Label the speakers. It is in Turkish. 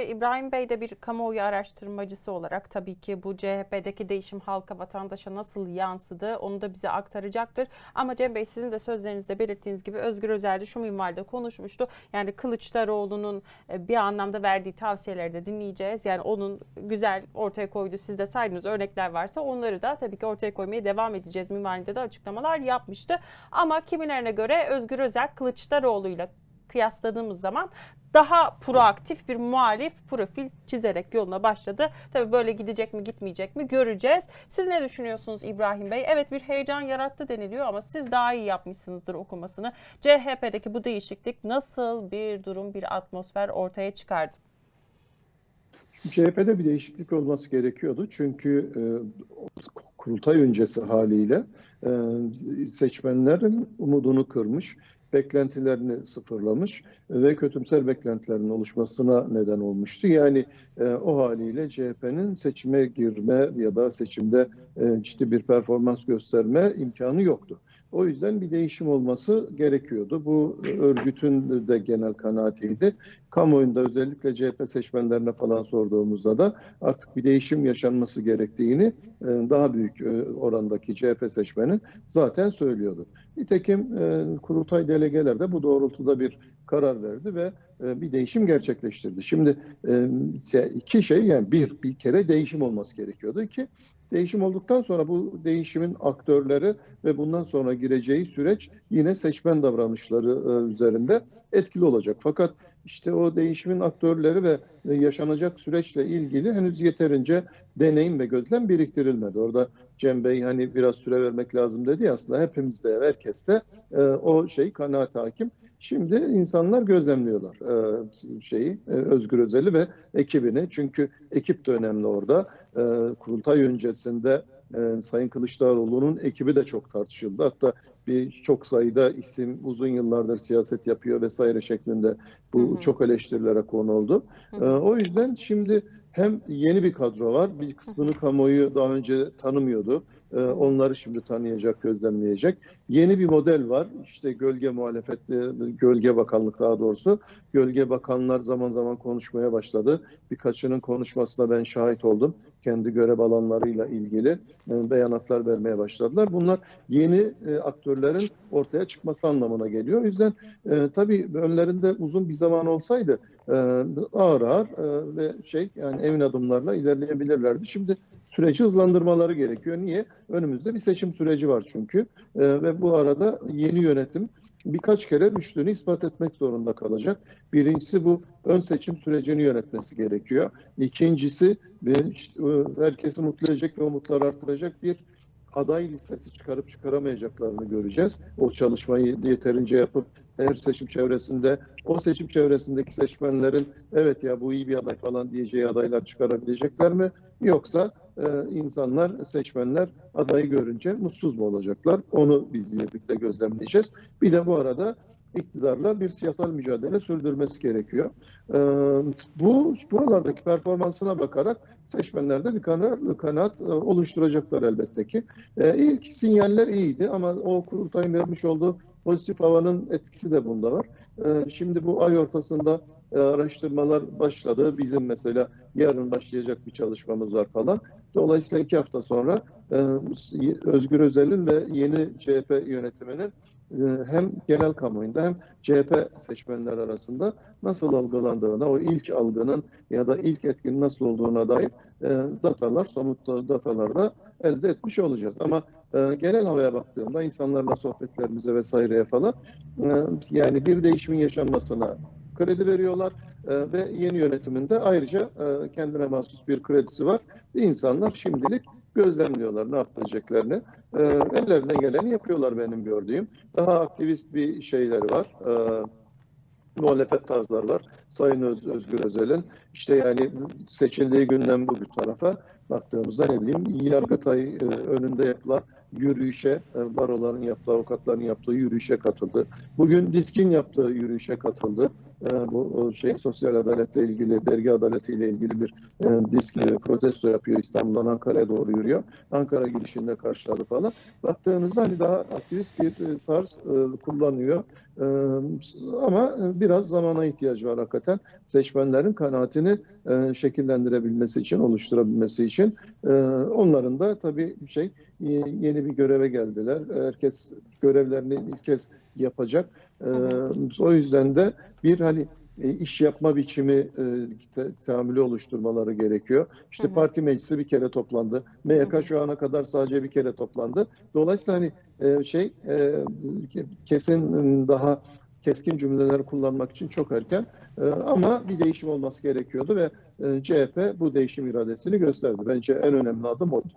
Speaker 1: İbrahim Bey de bir kamuoyu araştırmacısı olarak tabii ki bu CHP'deki değişim halka vatandaşa nasıl yansıdı onu da bize aktaracaktır. Ama Cem Bey sizin de sözlerinizde belirttiğiniz gibi Özgür Özel de şu minvalde konuşmuştu. Yani Kılıçdaroğlu'nun e, bir anlamda verdiği tavsiyeleri de dinleyeceğiz. Yani onun güzel ortaya koyduğu siz de saydığınız örnekler varsa onları da tabii ki ortaya koymaya devam edeceğiz minvalinde de açıklamalar yapmıştı. Ama kimilerine göre Özgür Özel Kılıçdaroğlu'yla kıyasladığımız zaman daha proaktif bir muhalif profil çizerek yoluna başladı. Tabii böyle gidecek mi gitmeyecek mi göreceğiz. Siz ne düşünüyorsunuz İbrahim Bey? Evet bir heyecan yarattı deniliyor ama siz daha iyi yapmışsınızdır okumasını. CHP'deki bu değişiklik nasıl bir durum, bir atmosfer ortaya çıkardı?
Speaker 2: CHP'de bir değişiklik olması gerekiyordu. Çünkü e, kurultay öncesi haliyle e, seçmenlerin umudunu kırmış, beklentilerini sıfırlamış ve kötümser beklentilerin oluşmasına neden olmuştu. Yani e, o haliyle CHP'nin seçime girme ya da seçimde e, ciddi bir performans gösterme imkanı yoktu. O yüzden bir değişim olması gerekiyordu. Bu örgütün de genel kanaatiydi. Kamuoyunda özellikle CHP seçmenlerine falan sorduğumuzda da artık bir değişim yaşanması gerektiğini e, daha büyük e, orandaki CHP seçmeni zaten söylüyordu. Nitekim e, kurultay delegeler de bu doğrultuda bir karar verdi ve bir değişim gerçekleştirdi. Şimdi iki şey yani bir, bir kere değişim olması gerekiyordu ki Değişim olduktan sonra bu değişimin aktörleri ve bundan sonra gireceği süreç yine seçmen davranışları üzerinde etkili olacak. Fakat işte o değişimin aktörleri ve yaşanacak süreçle ilgili henüz yeterince deneyim ve gözlem biriktirilmedi. Orada Cem Bey hani biraz süre vermek lazım dedi ya aslında hepimizde, herkeste o şey kanaat hakim. Şimdi insanlar gözlemliyorlar e, şeyi e, Özgür Özel'i ve ekibini. Çünkü ekip de önemli orada. E, kurultay öncesinde e, Sayın Kılıçdaroğlu'nun ekibi de çok tartışıldı. Hatta bir çok sayıda isim uzun yıllardır siyaset yapıyor vesaire şeklinde bu hı hı. çok eleştirilere konu oldu. Hı hı. E, o yüzden şimdi hem yeni bir kadro var, bir kısmını kamuoyu daha önce tanımıyordu. Ee, onları şimdi tanıyacak, gözlemleyecek. Yeni bir model var. İşte gölge muhalefetli, gölge bakanlık daha doğrusu. Gölge bakanlar zaman zaman konuşmaya başladı. Birkaçının konuşmasına ben şahit oldum. Kendi görev alanlarıyla ilgili e, beyanatlar vermeye başladılar. Bunlar yeni e, aktörlerin ortaya çıkması anlamına geliyor. O yüzden e, tabii önlerinde uzun bir zaman olsaydı ağır ağır ve şey yani emin adımlarla ilerleyebilirlerdi. Şimdi süreci hızlandırmaları gerekiyor. Niye? Önümüzde bir seçim süreci var çünkü ve bu arada yeni yönetim birkaç kere düştüğünü ispat etmek zorunda kalacak. Birincisi bu ön seçim sürecini yönetmesi gerekiyor. İkincisi işte, herkesi mutlu edecek ve umutları artıracak bir aday listesi çıkarıp çıkaramayacaklarını göreceğiz. O çalışmayı yeterince yapıp her seçim çevresinde o seçim çevresindeki seçmenlerin evet ya bu iyi bir aday falan diyeceği adaylar çıkarabilecekler mi? Yoksa e, insanlar, seçmenler adayı görünce mutsuz mu olacaklar? Onu biz birlikte gözlemleyeceğiz. Bir de bu arada iktidarla bir siyasal mücadele sürdürmesi gerekiyor. E, bu buralardaki performansına bakarak seçmenlerde bir kanaat, kanaat e, oluşturacaklar elbette ki. E, ilk sinyaller iyiydi ama o kurultayın vermiş olduğu pozitif havanın etkisi de bunda var. E, şimdi bu ay ortasında e, araştırmalar başladı. Bizim mesela yarın başlayacak bir çalışmamız var falan. Dolayısıyla iki hafta sonra e, Özgür Özel'in ve yeni CHP yönetiminin hem genel kamuoyunda hem CHP seçmenler arasında nasıl algılandığına, o ilk algının ya da ilk etkinin nasıl olduğuna dair e, datalar, somut datalar da elde etmiş olacağız. Ama e, genel havaya baktığımda insanlarla sohbetlerimize vesaireye falan e, yani bir değişimin yaşanmasına kredi veriyorlar ve yeni yönetiminde ayrıca kendine mahsus bir kredisi var. İnsanlar şimdilik gözlemliyorlar ne yapacaklarını. E, ellerinden geleni yapıyorlar benim gördüğüm. Daha aktivist bir şeyleri var. E, muhalefet tarzları var. Sayın Öz, Özgür Özel'in işte yani seçildiği günden bugün tarafa baktığımızda ne bileyim Yargıtay e, önünde yapılan yürüyüşe, e, baroların yaptığı, avukatların yaptığı yürüyüşe katıldı. Bugün DİSK'in yaptığı yürüyüşe katıldı. E, bu o şey sosyal adaletle ilgili, vergi adaletiyle ilgili bir e, disk e, protesto yapıyor. İstanbul'dan Ankara'ya doğru yürüyor. Ankara girişinde karşıladı falan. Baktığınızda hani daha aktivist bir e, tarz e, kullanıyor. E, ama e, biraz zamana ihtiyacı var hakikaten. Seçmenlerin kanaatini e, şekillendirebilmesi için, oluşturabilmesi için. E, onların da tabii şey e, yeni bir göreve geldiler. Herkes görevlerini ilk kez yapacak. E, o yüzden de bir hani e, iş yapma biçimi e, teamülü oluşturmaları gerekiyor. İşte
Speaker 1: Hı hı.
Speaker 2: parti meclisi bir kere toplandı. MYK
Speaker 1: Hı hı.
Speaker 2: şu ana kadar sadece bir kere toplandı. Dolayısıyla hani e, şey e, kesin daha keskin cümleler kullanmak için çok erken E, ama bir değişim olması gerekiyordu ve e, CHP bu değişim iradesini gösterdi. Bence en önemli adım oydu.